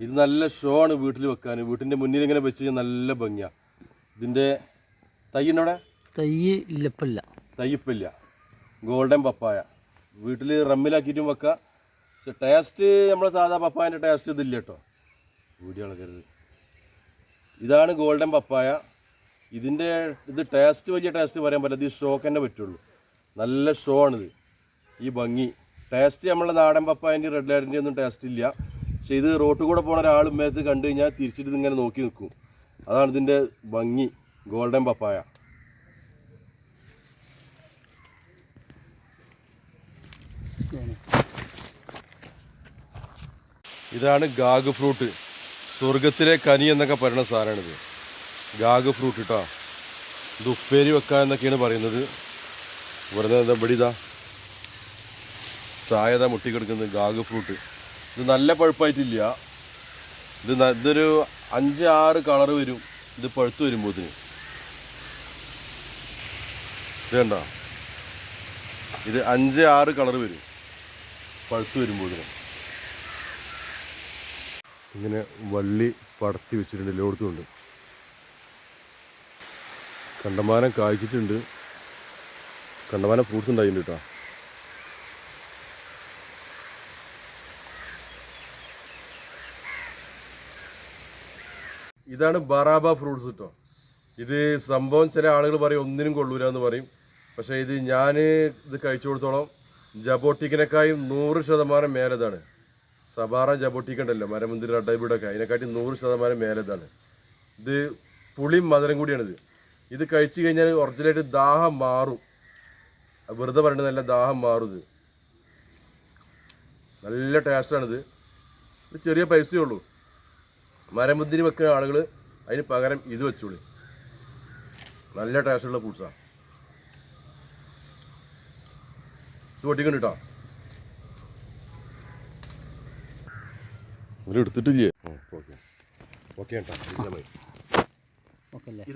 ഇത് നല്ല ഷോ ആണ് വീട്ടിൽ വെക്കാൻ. വീട്ടിന്റെ മുന്നിൽ ഇങ്ങനെ വെച്ച് കഴിഞ്ഞാൽ നല്ല ഭംഗിയാണ് ഇതിന്റെ തൈയിനോടെ തൈ ഇല്ലപ്പില്ല. തയ്യപ്പില്ല ഗോൾഡൻ പപ്പായ. വീട്ടിൽ റമ്മിലാക്കിയിട്ടും വെക്ക. പക്ഷെ ടേസ്റ്റ് നമ്മളെ സാധാ പപ്പായന്റെ ടേസ്റ്റ് ഇതില്ല കേട്ടോ. വീഡിയോ ഇതാണ് ഗോൾഡൻ പപ്പായ. ഇതിന്റെ ഇത് ടേസ്റ്റ് വലിയ ടേസ്റ്റ് പറയാൻ പറ്റില്ല. ഇത് ഷോക്ക് തന്നെ പറ്റുള്ളൂ. നല്ല ഷോ ആണിത്. ഈ ഭംഗി. ടേസ്റ്റ് നമ്മളെ നാടൻ പപ്പായന്റെ റെഡ് ലൈറ്റിന്റെ ഒന്നും ടേസ്റ്റ് ഇല്ല. പക്ഷെ ഇത് റോട്ടിൽ കൂടെ പോണ ഒരാൾ മേത്ത് കണ്ടു കഴിഞ്ഞാൽ തിരിച്ചിട്ട് ഇങ്ങനെ നോക്കി നിൽക്കും. അതാണ് ഇതിന്റെ ഭംഗി ഗോൾഡൻ പപ്പായ. ഇതാണ് ഗാഗ് ഫ്രൂട്ട്. സ്വർഗത്തിലെ കനി എന്നൊക്കെ പറയുന്ന സാധനമാണിത്. ഗാഗ് ഫ്രൂട്ട് കേട്ടോ ഇത് ഉപ്പേരി വെക്കുക എന്നൊക്കെയാണ് പറയുന്നത്. വെറുതെ എന്താ ഇതാ. മുട്ടിക്കെടുക്കുന്നത് മുട്ടിക്കിടക്കുന്നത് ഗാഗ് ഫ്രൂട്ട്. ഇത് നല്ല പഴുപ്പായിട്ടില്ല. ഇത് ഇതൊരു അഞ്ച് ആറ് കളർ വരും. ഇത് പഴുത്ത് വരുമ്പോത്തിന്. ഇത് കണ്ടോ ഇത് അഞ്ച് ആറ് കളർ വരും. പഴുത്ത് വരുമ്പോത്തിന്. ഇങ്ങനെ വള്ളി പടത്തി വെച്ചിട്ടുണ്ട് എല്ലായിടത്തും ഉണ്ട്. കണ്ടമാനം കായ്ച്ചിട്ടുണ്ട്. കണ്ടമാനം ഫ്രൂട്ട്സ് ഉണ്ടായിട്ടുണ്ട് കേട്ടോ. ഇതാണ് ബറാബ ഫ്രൂട്ട്സ് കേട്ടോ ഇത് സംഭവം ചില ആളുകൾ പറയും ഒന്നിനും കൊള്ളൂല എന്ന് പറയും. പക്ഷേ ഇത് ഞാൻ ഇത് കഴിച്ചു കൊടുത്തോളം ജബോട്ടിക്കിനെക്കായും നൂറ് ശതമാനം മേലതാണ്. സബാറ ജബോട്ടിക്ക ഉണ്ടല്ലോ മരമുന്തിരി അടൈബിടൊക്കെ അതിനെക്കാട്ടി നൂറ് ശതമാനം മേലതാണ്. ഇത് പുളിയും മധുരം കൂടിയാണിത്. ഇത് കഴിച്ചു കഴിഞ്ഞാൽ ഒറിജിനലായിട്ട് ദാഹം മാറും. വെറുതെ പറയുന്നത് നല്ല ദാഹം മാറും ഇത്. നല്ല ടേസ്റ്റാണിത് ഇത് ചെറിയ പൈസയേ ഉള്ളൂ. മരമുന്തിരി വെക്കുന്ന ആളുകൾ അതിന് പകരം ഇത് വെച്ചോളി നല്ല ടേസ്റ്റുള്ള ഫ്രൂട്ട്സാണ് ഇത് പൊട്ടിക്കണ്ട് കേട്ടോ എടുത്തിട്ടില്ലേ ഓക്കെ. ഓക്കെ കേട്ടോ ഓക്കെ അല്ലേ